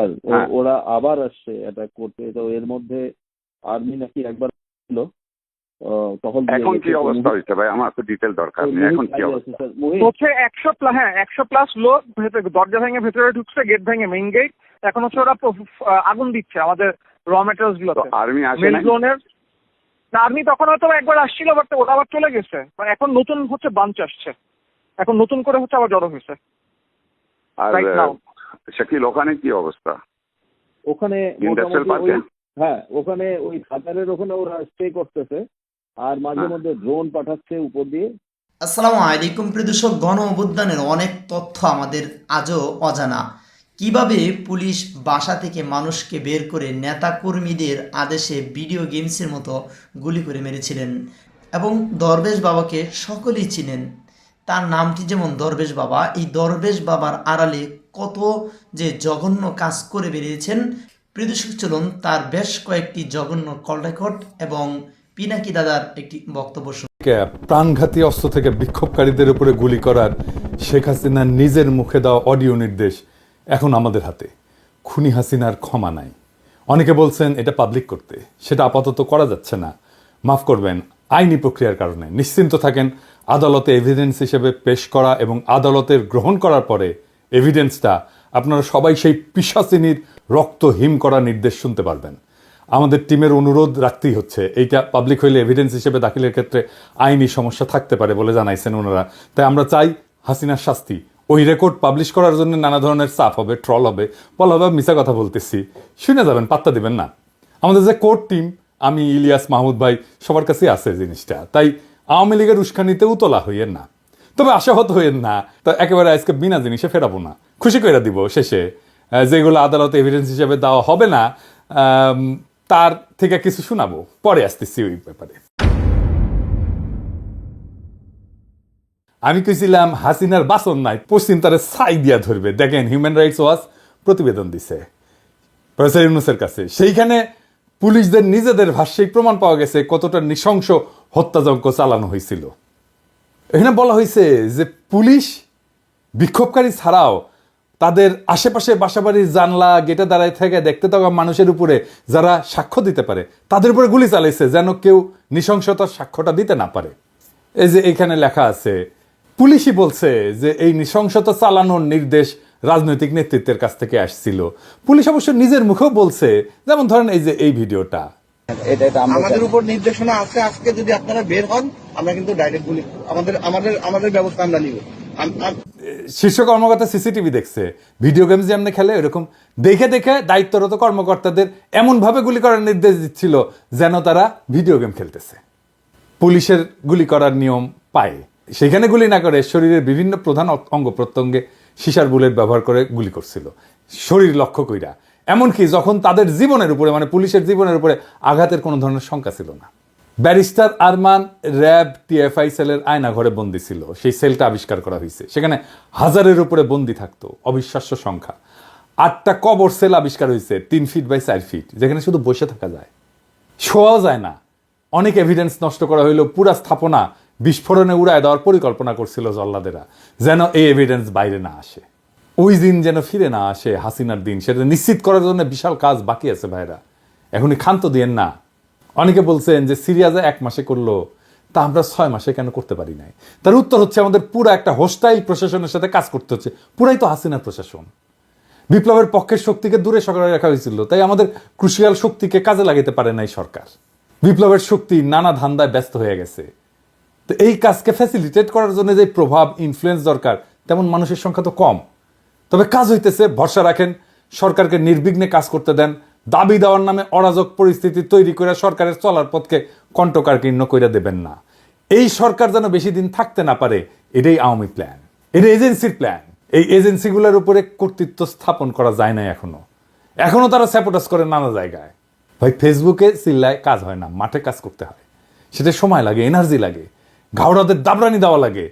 আর হ্যাঁ। ওরা আবার আসছে অ্যাটাক করতে। তো এর মধ্যে আর্মি নাকি একবার ছিল দিয়ে এখন কি অবস্থা হয়েছে ভাই? আমার তো ডিটেল দরকার নেই। এখন কি অবস্থা? হচ্ছে একশো প্লাস হ্যাঁ একশো প্লাস লোক ভেতরে দরজা ভেঙে ভেতরে ঢুকছে গেট ভেঙে মেইন গেট এখন হচ্ছে ওরা আগুন দিচ্ছে আমাদের র মেটেরিয়ালস তো গুলোতে আর্মি আসে নাই? জোনের আর্মি তখন হয়তো একবার আসছিল বাট ওরা আবার চলে গেছে। মানে এখন নতুন হচ্ছে বাঞ্চ আসছে। এখন নতুন করে হচ্ছে আবার জড়ো হয়েছে। আর right now. শাকিল ওখানে কি অবস্থা? ওখানে হ্যাঁ ওখানে ওই খাতারের ওখানে ওরা স্টে করতেছে আর মাঝে হ্যাঁ। মধ্যে ড্রোন পাঠাচ্ছে উপর দিয়ে। আসসালামু আলাইকুম প্রিয় দর্শক গণ অভ্যুত্থানের অনেক তথ্য আমাদের আজও অজানা। কীভাবে পুলিশ বাসা থেকে মানুষকে বের করে নেতা কর্মীদের আদেশে ভিডিও গেমসের মতো গুলি করে মেরেছিলেন? এবং দরবেশ বাবাকে সকলেই চিনেন। তার নামটি যেমন দরবেশ বাবা এই দরবেশ বাবার আড়ালে কত যে জঘন্য কাজ করে বেরিয়েছেন, প্রিয় দর্শক, চলুন তার বেশ কয়েকটি জঘন্য কল রেকর্ড এবং পিনাকি দাদার একটি বক্তব্য। প্রাণঘাতী অস্ত্র থেকে বিক্ষোভকারীদের উপরে গুলি করার শেখ হাসিনার নিজের মুখে দেওয়া অডিও নির্দেশ এখন আমাদের হাতে। খুনি হাসিনার ক্ষমা নাই। অনেকে বলছেন এটা পাবলিক করতে। সেটা আপাতত করা যাচ্ছে না। মাফ করবেন, আইনি প্রক্রিয়ার কারণে। নিশ্চিন্ত থাকেন, আদালতে এভিডেন্স হিসেবে পেশ করা এবং আদালতের গ্রহণ করার পরে এভিডেন্সটা আপনারা সবাই সেই পিসাচিনীর রক্ত হিম করা নির্দেশ শুনতে পারবেন। আমাদের টিমের অনুরোধ রাখতেই হচ্ছে, এইটা পাবলিক হইলে এভিডেন্স হিসেবে দাখিলের ক্ষেত্রে আইনি সমস্যা থাকতে পারে বলে জানাইছেন ওনারা। তাই আমরা চাই হাসিনার শাস্তি। ওই রেকর্ড পাবলিশ করার জন্য নানা ধরনের চাপ হবে ট্রল হবে বলা হবে মিশা কথা বলতেছি। শুনে যাবেন, পাত্তা দিবেন না। আমাদের যে কোর্ট টিম আমি, ইলিয়াস মাহমুদ ভাই, সবার কাছেই আছে জিনিসটা। তাই আওয়ামী লীগের উস্কানিতেও তোলা হইয়েন না। তবে আশাহত হইয়েন না। তো একেবারে আজকে বিনা জিনিসে ফেরাবো না। খুশি করে দিব শেষে। যেগুলো আদালতে এভিডেন্স হিসেবে দেওয়া হবে না তার থেকে কিছু শোনাবো। পরে আসতেছি ওই ব্যাপারে। আমি কইছিলাম, হাসিনার বাসন নাই, পশ্চিম তারে ছাই দিয়া ধরবে। দেখেন হিউম্যান রাইটস ওয়াচ প্রতিবেদন দিছে। প্রফেসর ইউনুসের কাছে। সেইখানে পুলিশদের নিজেদের ভাষ্যেই প্রমাণ পাওয়া গেছে কতটা নৃশংস হত্যাযজ্ঞ চালানো হয়েছিল। এখানে বলা হয়েছে যে পুলিশ বিক্ষোভকারী ছাড়াও তাদের আশেপাশে বাসাবাড়ির জানলা গেটে দাঁড়ায় থেকে দেখতে থাকা মানুষের উপরে যারা সাক্ষ্য দিতে পারে, তাদের উপরে গুলি চালাইছে যেন কেউ নৃশংসতার সাক্ষ্যটা দিতে না পারে। এই যে এখানে লেখা আছে, পুলিশই বলছে যে এই নৃশংসতা চালানোর নির্দেশ রাজনৈতিক নেতৃত্বের কাছ থেকে আসছিল। পুলিশ অবশ্য নিজের মুখেও বলছে, যেমন ধরেন এই যে এই ভিডিওটা। আমাদের উপর নির্দেশনা আছে আজকে যদি আপনারা বের হন আমরা কিন্তু ডাইরেক্ট গুলি আমাদের আমাদের আমাদের ব্যবস্থা আমরা নিব। শীর্ষ কর্মকর্তা সিসিটিভি দেখছে। ভিডিও গেমস যেমনি খেলে এরকম দেখে দেখে দায়িত্বরত কর্মকর্তাদের এমনভাবে গুলি করার নির্দেশ দিচ্ছিল যেন তারা ভিডিও গেম খেলতেছে। পুলিশের গুলি করার নিয়ম পায়। সেখানে গুলি না করে শরীরের বিভিন্ন প্রধান অঙ্গ প্রত্যঙ্গে সিসার বুলেট ব্যবহার করে গুলি করছিল। শরীর লক্ষ্য কইরা। এমনকি যখন তাদের জীবনের উপরে মানে পুলিশের জীবনের উপরে আঘাতের কোনো ধরনের শঙ্কা ছিল না। ব্যারিস্টার আরমান র্যাব টিএফআই সেলের আয়না ঘরে বন্দি ছিল। সেই সেলটা আবিষ্কার করা হয়েছে। সেখানে হাজারের উপরে বন্দি থাকতো। অবিশ্বাস্য সংখ্যা। আটটা কবর সেল আবিষ্কার হয়েছে, তিন ফিট বাই চার ফিট যেখানে শুধু বসে থাকা যায়। শোয়াও যায় না। অনেক এভিডেন্স নষ্ট করা হইল পুরা স্থাপনা বিস্ফোরণে উড়ায় দেওয়ার পরিকল্পনা করছিল জল্লাদেরা, যেন এই এভিডেন্স বাইরে না আসে। ওই দিন যেন ফিরে না আসে হাসিনার দিন, সেটা নিশ্চিত করার জন্য বিশাল কাজ বাকি আছে ভাইরা। এখনই ক্ষান্ত দিয়েন না। অনেকে বলছেন যে সিরিয়াজে এক মাসে করল, তা আমরা ছয় মাসে কেন করতে পারি নাই? তার উত্তর হচ্ছে আমাদের পুরো একটা হোস্টাইল প্রশাসনের সাথে কাজ করতে হচ্ছে। পুরাই তো হাসিনার প্রশাসন। বিপ্লবের পক্ষের শক্তিকে দূরে সরাই রাখা হয়েছিল, তাই আমাদের ক্রুশিয়াল শক্তিকে কাজে লাগাতে পারে নাই সরকার। বিপ্লবের শক্তি নানা ধান্দায় ব্যস্ত হয়ে গেছে। তো এই কাজকে ফ্যাসিলিটেট করার জন্য যে প্রভাব ইনফ্লুয়েন্স দরকার, তেমন মানুষের সংখ্যা তো কম। তবে কাজ হইতেছে, ভরসা রাখেন, সরকারকে নির্বিঘ্নে কাজ করতে দেন, দাবি দেওয়ার নামে অরাজক পরিস্থিতি তৈরি করে সরকারের চলার পথকে কণ্ঠকারকীর্ণ করে দেবেন না। এই সরকার যেন বেশি দিন থাকতে না পারে, এটাই আওয়ামী প্ল্যান এটা এজেন্সির প্ল্যান এই এজেন্সিগুলোর উপরে কর্তৃত্ব স্থাপন করা যায় না এখনও। এখনও তারা স্যাপোটাস করে নানা জায়গায়। ভাই, ফেসবুকে চিল্লায় কাজ হয় না, মাঠে কাজ করতে হয়। সেটা সময় লাগে এনার্জি লাগে। ঘাওড়াদের দাবরানি দেওয়া লাগে।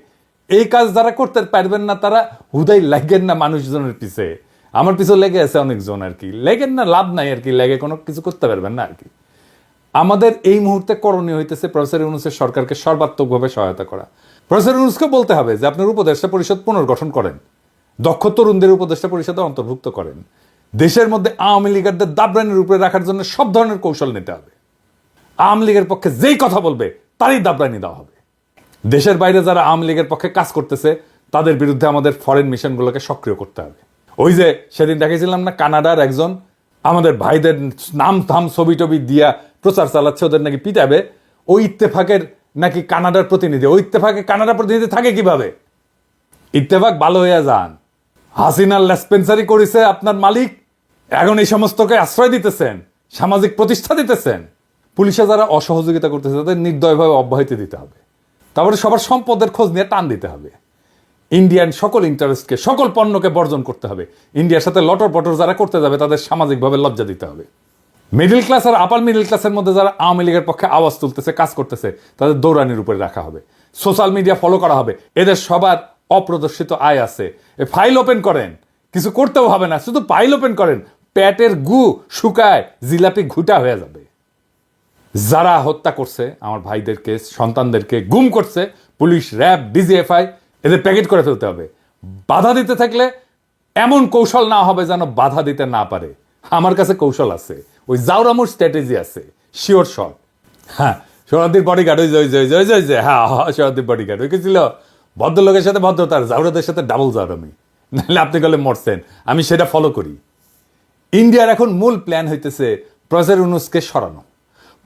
এই কাজ যারা করতে পারবেন না, তারা হুদাই লাগেন না মানুষজনের পিছে। আমার পিছু লেগে আছে অনেকজন আর কি। লেগেন না, লাভ নাই আর কি, লেগে কোনো কিছু করতে পারবেন না আর কি। আমাদের এই মুহূর্তে করণীয় হইতেছে প্রফেসর ইউনুসের সরকারকে সর্বাত্মকভাবে সহায়তা করা। প্রফেসর ইউনুসকে বলতে হবে যে, আপনার উপদেষ্টা পরিষদ পুনর্গঠন করেন। দক্ষ তরুণদের উপদেষ্টা পরিষদে অন্তর্ভুক্ত করেন। দেশের মধ্যে আওয়ামী লীগারদের দাবরানির উপরে রাখার জন্য সব ধরনের কৌশল নিতে হবে। আওয়ামী লীগের পক্ষে যেই কথা বলবে, তারই দাবরানি দেওয়া হবে। দেশের বাইরে যারা আওয়ামী লীগের পক্ষে কাজ করতেছে, তাদের বিরুদ্ধে আমাদের ফরেন মিশনগুলোকে সক্রিয় করতে হবে। ওই যে সেদিন দেখেছিলাম না, কানাডার একজন, আমাদের ভাইদের নাম থাম ছবি টবি দিয়া প্রচার চালাচ্ছে, ওদের নাকি পিটাবে। ওই ইত্তেফাকের নাকি কানাডার প্রতিনিধি, ওই ইত্তেফাকে কানাডার প্রতিনিধি থাকে কীভাবে? ইত্তেফাক ভালো হইয়া যান। হাসিনার লেসপেন্সারি করেছে আপনার মালিক, এখন এই সমস্তকে আশ্রয় দিতেছেন, সামাজিক প্রতিষ্ঠা দিতেছেন। পুলিশে যারা অসহযোগিতা করতেছে, তাদের নির্দয়ভাবে অব্যাহতি দিতে হবে। তারপরে সবার সম্পদের খোঁজ নিয়ে টান দিতে হবে। ইন্ডিয়ান সকল ইন্টারেস্টকে সকল পণ্যকে বর্জন করতে হবে। ইন্ডিয়ার সাথে লটর পটর যারা করতে যাবে, তাদের সামাজিকভাবে লজ্জা দিতে হবে। মিডল ক্লাস আর আপার মিডিল ক্লাসের মধ্যে যারা আওয়ামী লীগের পক্ষে আওয়াজ তুলতেছে, কাজ করতেছে, তাদের দৌড়ানির উপরে রাখা হবে। সোশ্যাল মিডিয়া ফলো করা হবে। এদের সবার অপ্রদর্শিত আয় আছে। ফাইল ওপেন করেন। কিছু করতেও হবে না, শুধু ফাইল ওপেন করেন। প্যাটের গু শুকায়, জিলাপি ঘুটা হয়ে যাবে। যারা হত্যা করছে, আমার ভাইদেরকে, সন্তানদেরকে, গুম করছে, পুলিশ, র্যাব, ডিজিএফআই, এদের প্যাকেট করে ফেলতে হবে। বাধা দিতে থাকলে এমন কৌশল না হবে যেন বাধা দিতে না পারে। আমার কাছে কৌশল আছে। ওই জাউরামুর স্ট্র্যাটেজি আছে। শিওর শট হ্যাঁ সরাদ্দির বডিগার্ড ওই জয় জয় যে, ওই যে ওই যে হ্যাঁ হ্যাঁ সরাদ্দির বডিগার্ড ওই কি ছিল? ভদ্রলোকের সাথে ভদ্রতার জাউরাদের সাথে ডাবল জাউরামি নাহলে আপনি গেলে মরছেন। আমি সেটা ফলো করি। ইন্ডিয়ার এখন মূল প্ল্যান হইতেছে প্রফেসর ইউনুসকে সরানো।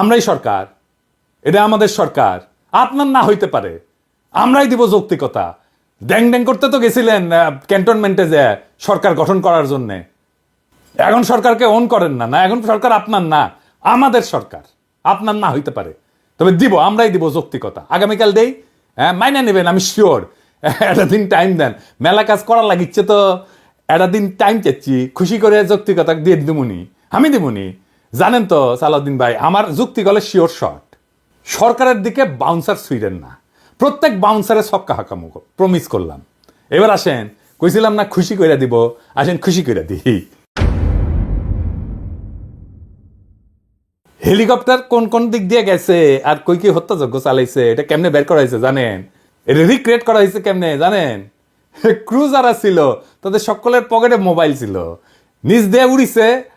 আমরাই সরকার। এটা আমাদের সরকার। আপনার না হইতে পারে। আমরাই দিব যৌক্তিকতা। ড্যাং ড্যাং করতে তো গেছিলেন ক্যান্টনমেন্টে যে সরকার গঠন করার জন্য। এখন সরকারকে অন করেন না না, এখন সরকার আপনার না, আমাদের সরকার। আপনার না হইতে পারে। তবে দিব, আমরাই দিব যৌক্তিকতা। আগামীকাল দেই হ্যাঁ মাইনে নেবেন, আমি শিওর একটা দিন টাইম দেন। মেলা কাজ করার লাগিচ্ছে তো, একটা দিন টাইম চাচ্ছি খুশি করে যৌক্তিকতা দিয়ে দিমুনি। আমি দিমুনি। জানেন তো সালাউদ্দিন ভাই, আমার যুক্তি গলে শিওর শট সরকারের দিকে বাউন্সার সুইডেন না। প্রত্যেক বাউন্সারে সক্কা হাকামুক প্রমিস করলাম। এবার আসেন, কইছিলাম না খুশি কইরা দিব, আসেন খুশি কইরা দিই। হেলিকপ্টার কোন কোন দিক দিয়ে গেছে, আর কই কি হত্যাযজ্ঞ চালাইছে, এটা কেমনে বের করা হয়েছে জানেন? এটা রিক্রিয়েট করা হয়েছে কেমনে জানেন? ক্রুজারা ছিল তাদের সকলের পকেটে মোবাইল ছিল। নিজ দিয়ে উড়িছে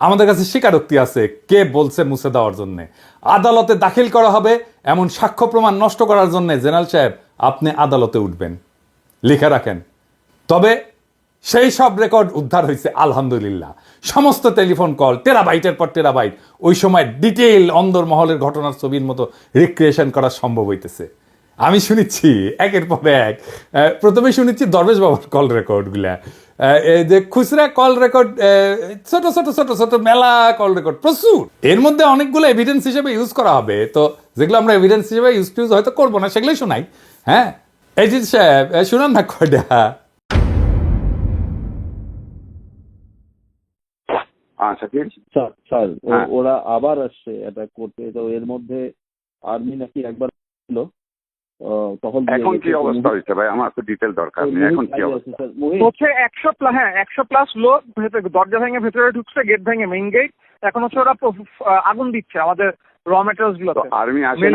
আমাদের কাছে স্বীকারোক্তি আছে, কে বলছে মুছে দেওয়ার জন্য। আদালতে দাখিল করা হবে এমন সাক্ষ্য প্রমাণ নষ্ট করার জন্য, জেনারেল সাহেব, আপনি আদালতে উঠবেন। লিখে রাখেন। তবে সেই সব রেকর্ড উদ্ধার হয়েছে, আলহামদুলিল্লাহ। সমস্ত টেলিফোন কল, টেরাবাইটের পর টেরাবাইট, ওই সময় ডিটেইল অন্দরমহলের ঘটনার ছবির মতো রিক্রিয়েশন করা সম্ভব হইতেছে। আমি শুনেছি একের পর এক। আহ, প্রথমে শুনেছি দরবেশ বাবার কল রেকর্ডগুলা আহ, এই যে খুচরা কল রেকর্ড ছোট ছোট ছোট ছোট মেলা কল রেকর্ড প্রচুর। এর মধ্যে অনেকগুলো এভিডেন্স হিসেবে ইউজ করা হবে। তো যেগুলো আমরা এভিডেন্স হিসেবে ইউজ টিউজ হয়তো করব না সেগুলোই শোনাই। হ্যাঁ? এই যে সাহেব শুনান না কয়টা। হ্যাঁ শাকিল স্যার স্যার হ্যাঁ। ওরা আবার আসছে অ্যাটাক করতে। তো এর মধ্যে আর্মি নাকি একবার ছিল। টহল এখন কি অবস্থা হয়েছে ভাই? আমার তো ডিটেল দরকার নেই এখন কি অবস্থা? হচ্ছে একশো হ্যাঁ একশো প্লাস লোক ভেতরে দরজা ভেঙে ভেতরে ঢুকছে গেট ভেঙে মেইন গেট এখন হচ্ছে ওরা আগুন দিচ্ছে আমাদের র মেটেরিয়ালস তো গুলোতে। আর্মি আসে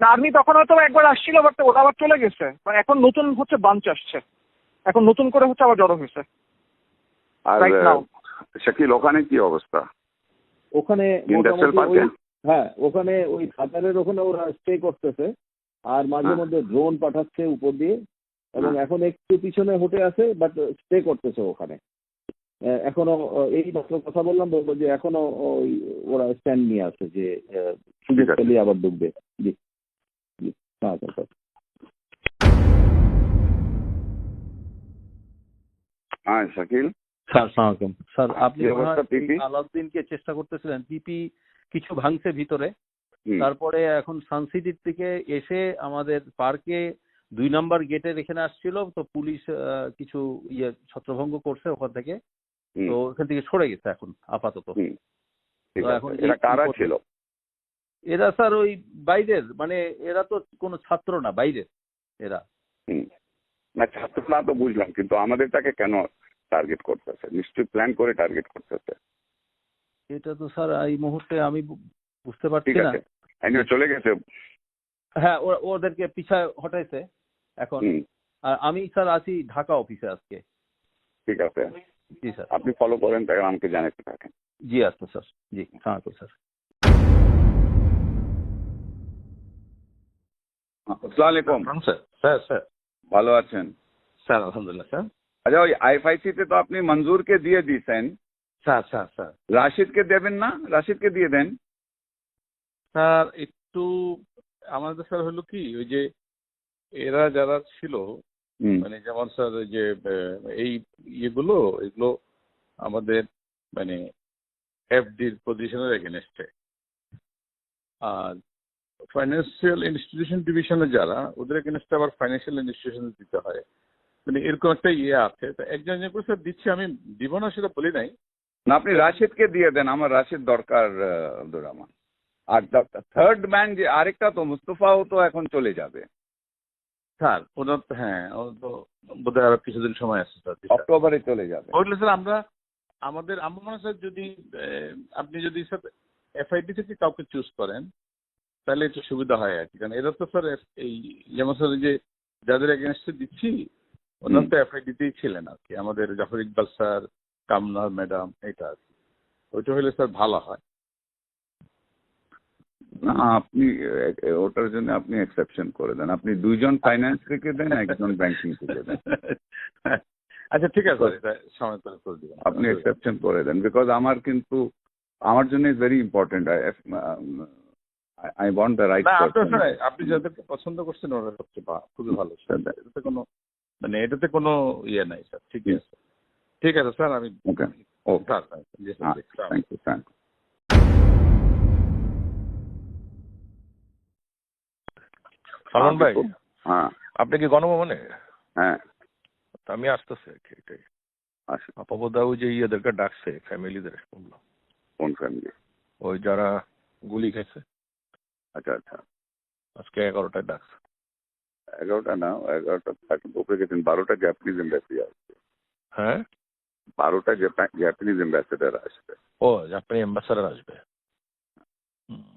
না আর্মি তখন হয়তো একবার আসছিল বাট ওরা আবার চলে গেছে। মানে এখন নতুন হচ্ছে বাঞ্চ আসছে। এখন নতুন করে হচ্ছে আবার জড়ো হয়েছে। আর. শাকিল ওখানে কি অবস্থা? ওখানে হ্যাঁ ওখানে ওই খাতারের ওখানে ওরা স্টে করতেছে। আর মাঝে হ্যাঁ। মধ্যে ড্রোন পাঠাচ্ছে উপর দিয়ে এবং হ্যাঁ। এখন একটু পিছনে হটে আছে বাট স্টে করতেছে ওখানে আহ, এখনও এই মাত্র কথা বললাম বলব যে এখনও ওই ওরা স্ট্যান্ড নিয়ে আছে যে সুযোগ পেলে আবার ঢুকবে জি জি হ্যাঁ স্যার হ্যাঁ শাকিল স্যার সালামালাইকুম স্যার আপনি? আলাউদ্দিনকে চেষ্টা করতেছিলেন পিপি কিছু ভাঙছে ভিতরে। তারপরে এখন সানসিটির থেকে এসে আমাদের পার্কে দুই নাম্বার গেটের এখানে আসছিল তো পুলিশ কিছু ইয়ে ছত্রভঙ্গ করছে ওখান থেকে। তো ওখান থেকে সরে গেছে এখন আপাতত। ছিল? এরা স্যার ওই বাইরের মানে এরা তো কোনো ছাত্র না বাইরের এরা। না ছাত্র না তো বুঝলাম কিন্তু আমাদেরটাকে কেন টার্গেট করতেছে? নিশ্চয়ই প্ল্যান করে টার্গেট করতেছে। এটা তো স্যার এই মুহূর্তে আমি বুঝতে পারছি না। Anyway, চলে গেছে। হ্যাঁ ওদেরকে পিছায় হটাইছে এখন। আর আমি স্যার আছি ঢাকা অফিসে আজকে। ঠিক আছে। জি স্যার। আপনি ফলো করেন তাই আমাকে জানাতে থাকেন। জি আচ্ছা স্যার। জি হ্যাঁ স্যার। আসসালামু আলাইকুম। Sir sir sir. ভালো আছেন? স্যার আলহামদুলিল্লাহ স্যার। আচ্ছা ওই আইএফআইসি তে তো আপনি মঞ্জুরকে দিয়ে দিয়েছেন। Sir sir sir. রাশিদকে দেবেন না? রাশিদকে দিয়ে দেন? স্যার একটু আমাদের স্যার হলো কি ওই যে এরা যারা ছিল মানে যেমন স্যার ওই যে এই ইয়েগুলো এগুলো আমাদের মানে এফডির পজিশনের এগেনস্টে আর ফাইন্যান্সিয়াল ইনস্টিটিউশন ডিভিশনে যারা ওদের এগেনস্টে আবার ফাইন্যান্সিয়াল ইনস্টিটিউশন দিতে হয়। মানে এরকম একটা ইয়ে আছে। তো একজন একজন করে স্যার দিচ্ছি আমি দিব না সেটা বলি নাই। না আপনি রাশিদকে দিয়ে দেন আমার রাশিদ দরকার আব্দুর রহমান। আর থার্ড ম্যান যে আরেকটা তো মুস্তফাও তো এখন চলে যাবে। স্যার ওনার হ্যাঁ ওনার তো বোধহয় আরও কিছুদিন সময় আছে স্যার। অক্টোবরে চলে যাবে। ওইগুলো স্যার আমরা আমাদের আমার মনে হয় স্যার যদি আপনি যদি স্যার এফআইডি থেকে কাউকে চুজ করেন তাহলে একটু সুবিধা হয় আর কি। কারণ এরা তো স্যার এই যেমন স্যার যে যাদের এগেনস্টে দিচ্ছি ওনারা। তো এফআইডিতেই ছিলেন আর কি। আমাদের জাফর ইকবাল স্যার কামনার ম্যাডাম এটা আর কি। ওইটা হলে স্যার ভালো হয়। না আপনি ওটার জন্য আপনি এক্সেপশন করে দেন। আপনি দুইজন ফাইন্যান্স থেকে দেন একজন ব্যাংকিং থেকে দেন। আচ্ছা ঠিক আছে সময় করে করে দিবেন। আপনি এক্সেপশন করে দেন বিকজ আমার কিন্তু আমার জন্য is very important I want the right আপনি যাদেরকে পছন্দ করছেন ওরা সবচেয়ে খুবই ভালো স্যার। এটাতে কোনো মানে এটাতে কোনো ইয়ে নাই স্যার। ঠিক আছে। ঠিক আছে স্যার আমি ওকে ওকে জি, স্যার। থ্যাংক ইউ সালমান ভাই হ্যাঁ। আপনি কি গণভবনে? হ্যাঁ। আমি আসতেছি এটাই আসুন আপাবদা ওই যে ইয়েদেরকে ডাকছে ফ্যামিলিদের শুনলাম কোন ফ্যামিলি? ওই যারা গুলি খেয়েছে। আচ্ছা আচ্ছা। আজকে এগারোটায় ডাকছে। এগারোটা না এগারোটা উপরে গেছেন বারোটা জাপানিজ এম্বাসি আসবে হ্যাঁ? বারোটা জাপানিজ অ্যাম্বাসেডার আসবে। ও আপনি অ্যাম্বাসাডার আসবে।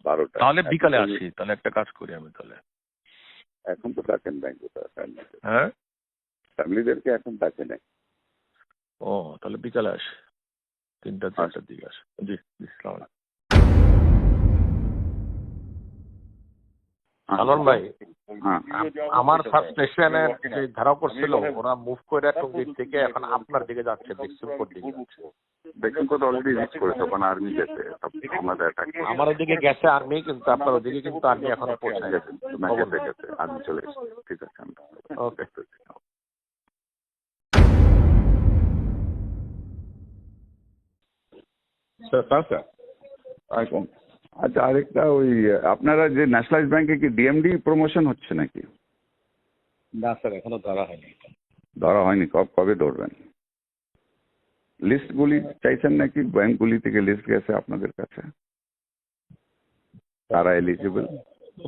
বারোটা। তাহলে বিকালে আসি তাহলে একটা কাজ করি আমি তাহলে। এখন তো ডাকেন ব্যাংকে ফ্যামিলিদের হ্যাঁ? ফ্যামিলিদেরকে এখন ডাকে নেই ও তাহলে বিকালে আসি। তিনটা চারটার দিকে আস। জি জি সালাম আলাইকুম। সালমান ভাই হ্যাঁ আমার ফার্স্ট যে ধারা করছিল ওরা মুভ করে টঙ্গীর থেকে এখন আপনার দিকে যাচ্ছে বিক্সুমপুর দিকে দেখুন কত অলরেডি রিচ করেছে ওখানে আর্মি গেছে আমাদের অ্যাটাক আমার ওদিকে গেছে আর্মি কিন্তু আপনার ওদিকে কিন্তু আর্মি এখনও পৌঁছায় গেছে গেছে গেছে আর্মি চলে এসেছে। ঠিক আছে ওকে আচ্ছা আচ্ছা আরেকটা ওই আপনারা যে ন্যাশনালাইজ ব্যাংকে কি ডিএমডি প্রমোশন হচ্ছে নাকি? না স্যার এখনও ধরা হয়নি। ধরা হয়নি কব কবে ধরবেন? লিস্টগুলি চাইছেন নাকি? ব্যাংকগুলি থেকে লিস্ট গেছে আপনাদের কাছে? তারা এলিজিবল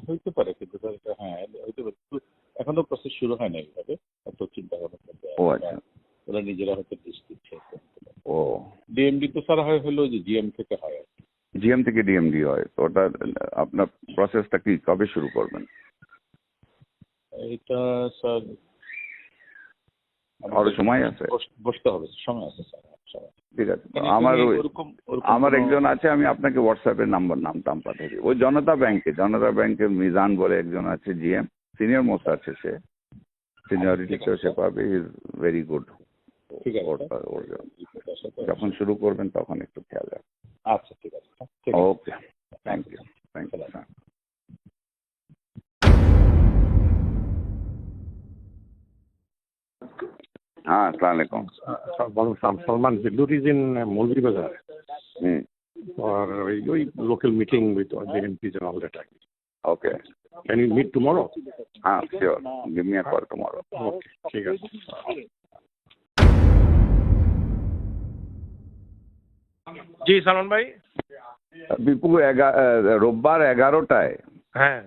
হইতে পারে কিন্তু হ্যাঁ হইতে পারে। এখনও প্রসেস শুরু হয় না এইভাবে এত চিন্তা ভাবনা ও আচ্ছা। ওরা নিজেরা হয়তো ডিস দিচ্ছে। ও। ডিএমডি তো স্যার হয় হলো যে জিএম থেকে হয় আর কি। জিএম থেকে ডিএমডি হয় তো ওটা আপনার প্রসেসটা কি? কবে শুরু করবেন? এটা স্যার আরও সময় আছে? বসতে হবে সময় আছে স্যার ঠিক আছে আমার আমার একজন আছে আমি আপনাকে হোয়াটসঅ্যাপে নাম্বার নাম টাম পাঠিয়ে দিই। ওই জনতা ব্যাংকে জনতা ব্যাংকে মিজান বলে একজন আছে জিএম সিনিয়র মোস্ট আছে সে। সিনিয়রিটিতেও সে পাবে ইজ ভেরি গুড ঠিক আছে। যখন শুরু করবেন তখন একটু খেয়াল রাখবেন। আচ্ছা Okay. Thank you. Thank you. Ah, assalamualaikum. Salman, uh, Salman Zilluri is in uh, Molvi hmm. for uh, local meeting with the MPs and all. Okay. Can you meet tomorrow? Ah, sure. Give me a call tomorrow. Okay. okay. जी सलमान भाई বিপু রোববার এগারোটায় হ্যাঁ।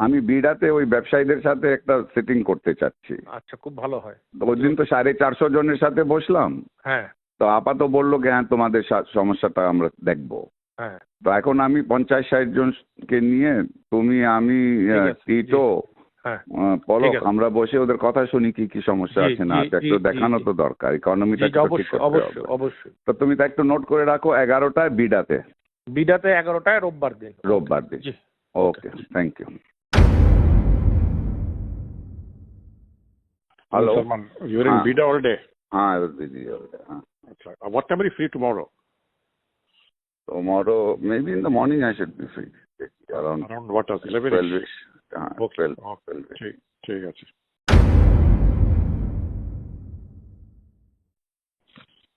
আমি বিড়াতে ওই ব্যবসায়ীদের সাথে একটা sitting করতে চাচ্ছি। আচ্ছা খুব ভালো হয়। ওই দিন তো সাড়ে চারশো জনের সাথে বসলাম। হ্যাঁ। তো আপাতত বলল কি হ্যাঁ তোমাদের সমস্যাটা আমরা দেখব। হ্যাঁ। তো এখন আমি পঞ্চাশ ষাট জনকে নিয়ে তুমি আমি টিটো হ্যাঁ। পলক আমরা বসে ওদের কথা শুনি কি কি সমস্যা আছে না আছে একটু দেখানো তো দরকার ইকোনমিটা অবশ্যই অবশ্যই তো তুমি তা একটু নোট করে রাখো এগারোটায় বিডাতে। বিডাতে এগারোটায় রোববার দিন রোববার দিন okay thank you Hello. Salman, you're in ah. Bida all day. Ah, I will be there all day. Ah. Okay. Uh, what time are you free tomorrow? Tomorrow, maybe in the morning I should be free. Around, Around what hours? 11 12-ish. Ah, okay. 12, okay. 12 ঠিক আছে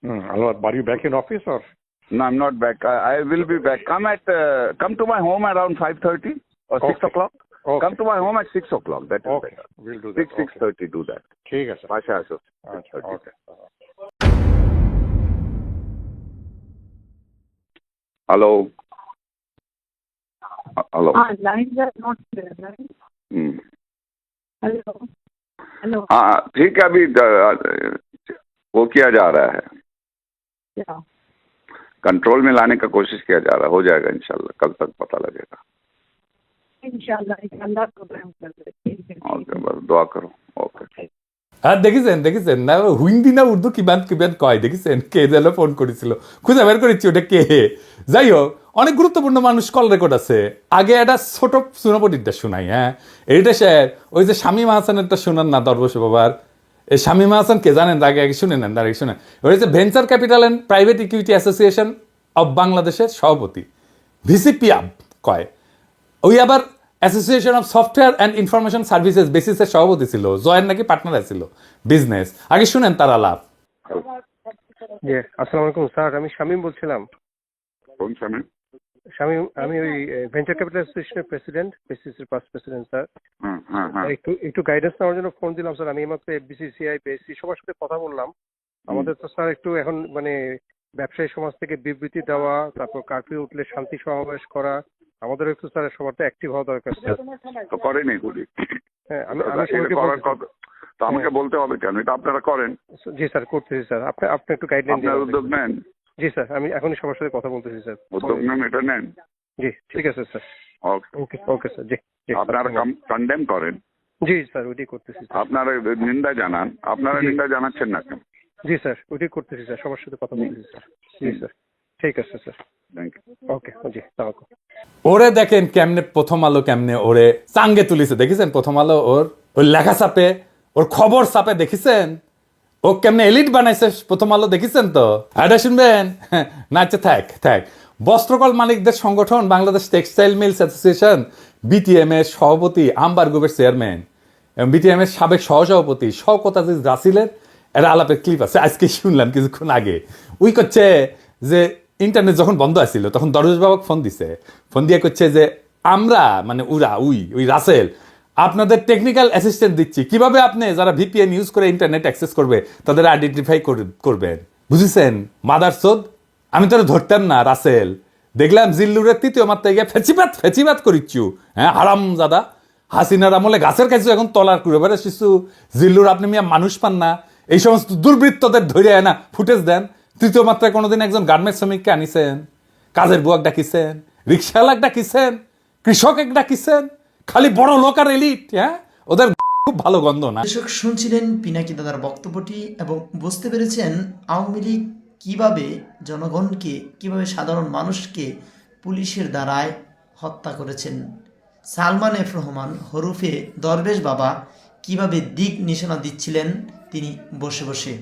Hmm. Hello, are you back in office or? No, I'm not back. I, I will be back. Come at uh, come to my home around five thirty or six okay. o'clock. Okay. Come to my home at six o'clock. That is okay. better. We'll do that. Six six thirty. Do that. Okay, sir. Pasha Asha Okay. Hello. Uh, hello. Ah, lines are not there, right? Hmm. Hello. Hello. Ah, ठीक है अभी uh, वो किया जा रहा है yeah. Control में लाने का कोशिश किया जा रहा है हो जाएगा इंशाल्लाह कल तक पता लगेगा इंशाल्लाह इंशाल्लाह प्रोग्राम कर दे ठीक है ठीक ओके बस दुआ करो ओके হ্যাঁ দেখেছেন দেখেছেন না হিন্দি না উর্দু কিবান কিবান কয় দেখেছেন কে যেন ফোন করেছিল খুঁজে বের করেছি ওটা কে যাই হোক অনেক গুরুত্বপূর্ণ মানুষ কল রেকর্ড আছে আগে একটা ছোট সুনাপটিটা শোনাই হ্যাঁ এইটা স্যার ওই যে শামীম হাসানেরটা শোনান না দরবশ বাবার এই শামীমা হাসান কে জানেন? আগে আগে শুনে নেন আগে শুনেন ওর হচ্ছে venture capital and private equity association of বাংলাদেশের সভাপতি। ভিসিপিআ কয়। ওই আবার association of software and information services বেসিসের সভাপতি ছিল। জয়ের নাকি পার্টনার ছিল। বিজনেস আগে শুনেন তারা লাভ আসসালামু আলাইকুম স্যার আমি শামীম বলছিলাম। কোন আমি আমি ওই ভেঞ্চার ক্যাপিটাল অ্যাসোসিয়েশনের প্রেসিডেন্ট বিসিসির পাস প্রেসিডেন্ট স্যার একটু একটু গাইডেন্স নেওয়ার জন্য ফোন দিলাম স্যার আমি এইমাত্র বিসিসিআই বিএসসি সবার সাথে কথা বললাম। আমাদের তো স্যার একটু এখন মানে ব্যবসায়ী সমাজ থেকে বিবৃতি দেওয়া তারপর কার্ফিউ উঠলে শান্তি সমাবেশ করা আমাদের একটু স্যার সবার তো অ্যাক্টিভ হওয়া দরকার স্যার করেন এগুলি। হ্যাঁ আমি তো আমাকে হ্যাঁ। বলতে হবে কেন? এটা আপনারা করেন। জি স্যার করতেছি স্যার আপনি আপনি একটু গাইডলাইন আপনার উদ্যোগ নেন। জি স্যার আমি এখনই সবার সাথে কথা বলতেছি স্যার। উদ্যোগ নেন এটা নেন। জি ঠিক আছে স্যার। ওকে ওকে ওকে স্যার জি জি আপনারা কন্ডেম করেন। জি স্যার ওইটাই করতেছি স্যার। আপনারা নিন্দা জানান। আপনারা নিন্দা জানাচ্ছেন না কেন? জি স্যার ওটি করতেছি স্যার সবার সাথে কথা বলতেছি স্যার। জি। স্যার ঠিক আছে স্যার। থ্যাংক ইউ ওকে জি ওরে দেখেন কেমনে প্রথম আলো কেমনে ওরে চাঙ্গে তুলিছে দেখেছেন? প্রথম আলো ওর ওর লেখা চাপে ওর খবর চাপে দেখেছেন? ও কেমনে এলিট বানাইছে? প্রথম আলো দেখেছেন তো? এটা শুনবেন, না আচ্ছা থাক থাক। বস্ত্রকল মালিকদের সংগঠন, Bangladesh textile mills association BTM এর সভাপতি আম্বার গ্রুপের চেয়ারম্যান এবং বিটিএম এর সাবেক সহসভাপতি শওকত রাসিলের একটা আলাপের ক্লিপ আছে। আজকে শুনলাম কিছুক্ষণ আগে। উই করছে যে ইন্টারনেট যখন বন্ধ আছিল, তখন দরজ বাবাকে ফোন দিছে। ফোন দিয়ে করছে যে, আমরা মানে উরা, উই ওই রাসেল আপনাদের টেকনিক্যাল অ্যাসিস্ট্যান্ট দিচ্ছি। কীভাবে আপনি যারা ভিপিএন ইউজ করে ইন্টারনেট অ্যাক্সেস করবে, তাদের আইডেন্টিফাই করবেন। বুঝেছেন? মাদার সোদ আমি তো ধরতাম না রাসেল দেখলাম জিল্লুরের তৃতীয় মাত্রায় গিয়ে ফেচিবাত ফেচিবাত করিচ্ছু। হ্যাঁ হারাম দাদা হাসিনার আমলে গাছের কাছে এখন তলার করে বেড়ে শিশু জিল্লুর আপনি মিয়া মানুষ পান না। এই সমস্ত দুর্বৃত্তদের ধরে না, ফুটেজ দেন। তৃতীয় মাত্রায় কোনোদিন একজন গার্মেন্ট শ্রমিককে আনিছেন। কাজের বুয়াক ডাকিছেন। রিক্সাওয়ালাক ডাকিছেন। কৃষক এক ডাকিছেন। খালি বড় লোক আর এলিট হ্যাঁ? ওদের খুব ভালো গন্ধ না। দর্শক, শুনছিলেন পিনাকি দাদার বক্তব্যটি এবং বুঝতে পেরেছেন আওয়ামী লীগ কীভাবে জনগণকে, কীভাবে সাধারণ মানুষকে পুলিশের দ্বারায় হত্যা করেছেন। সালমান এফ রহমান, হরুফে দরবেশ বাবা, কীভাবে দিক নিশানা দিচ্ছিলেন তিনি বসে বসে।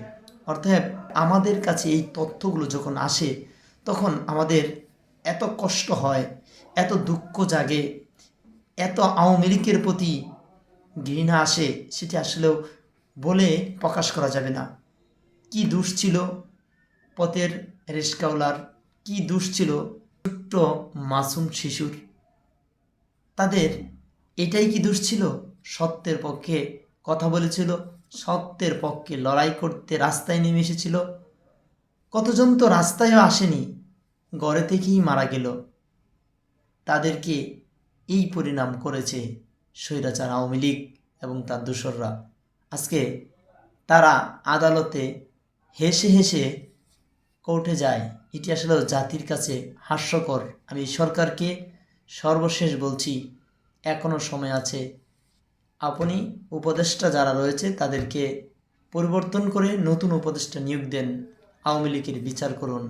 অর্থাৎ আমাদের কাছে এই তথ্যগুলো যখন আসে, তখন আমাদের এত কষ্ট হয়, এত দুঃখ জাগে এত আওয়ামী লীগের প্রতি ঘৃণা আসে, সেটি আসলেও বলে প্রকাশ করা যাবে না। কি দোষ ছিল পথের রেস্কাওলার কি দোষ ছিল ছোট্ট মাসুম শিশুর? তাদের এটাই কি দোষ ছিল? সত্যের পক্ষে কথা বলেছিল, সত্যের পক্ষে লড়াই করতে রাস্তায় নেমে এসেছিল। কতজন তো রাস্তায়ও আসেনি, গড়ে থেকেই মারা গেল। তাদেরকে এই পরিণাম করেছে স্বৈরাচার আওয়ামী লীগ এবং তার দোসররা। আজকে তারা আদালতে হেসে হেসে কোর্টে যায়। এটি আসলে জাতির কাছে হাস্যকর। আমি সরকারকে সর্বশেষ বলছি এখনও সময় আছে। আপনি উপদেষ্টা যারা রয়েছে, তাদেরকে পরিবর্তন করে নতুন উপদেষ্টা নিয়োগ দেন। আওয়ামী লীগের বিচার করুন।